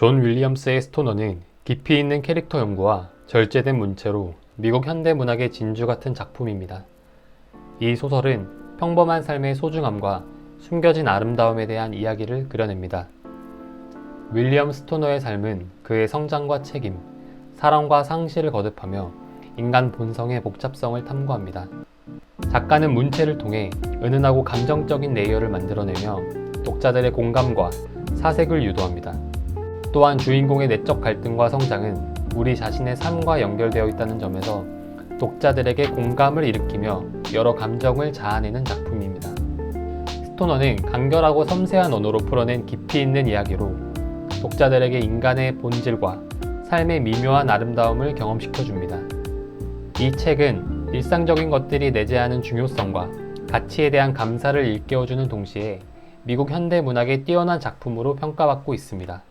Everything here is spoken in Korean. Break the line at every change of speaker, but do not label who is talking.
존 윌리엄스의 스토너는 깊이 있는 캐릭터 연구와 절제된 문체로 미국 현대 문학의 진주 같은 작품입니다. 이 소설은 평범한 삶의 소중함과 숨겨진 아름다움에 대한 이야기를 그려냅니다. 윌리엄 스토너의 삶은 그의 성장과 책임, 사랑과 상실을 거듭하며 인간 본성의 복잡성을 탐구합니다. 작가는 문체를 통해 은은하고 감정적인 레이어를 만들어내며 독자들의 공감과 사색을 유도합니다. 또한 주인공의 내적 갈등과 성장은 우리 자신의 삶과 연결되어 있다는 점에서 독자들에게 공감을 일으키며 여러 감정을 자아내는 작품입니다. 스토너는 간결하고 섬세한 언어로 풀어낸 깊이 있는 이야기로 독자들에게 인간의 본질과 삶의 미묘한 아름다움을 경험시켜 줍니다. 이 책은 일상적인 것들이 내재하는 중요성과 가치에 대한 감사를 일깨워주는 동시에 미국 현대 문학의 뛰어난 작품으로 평가받고 있습니다.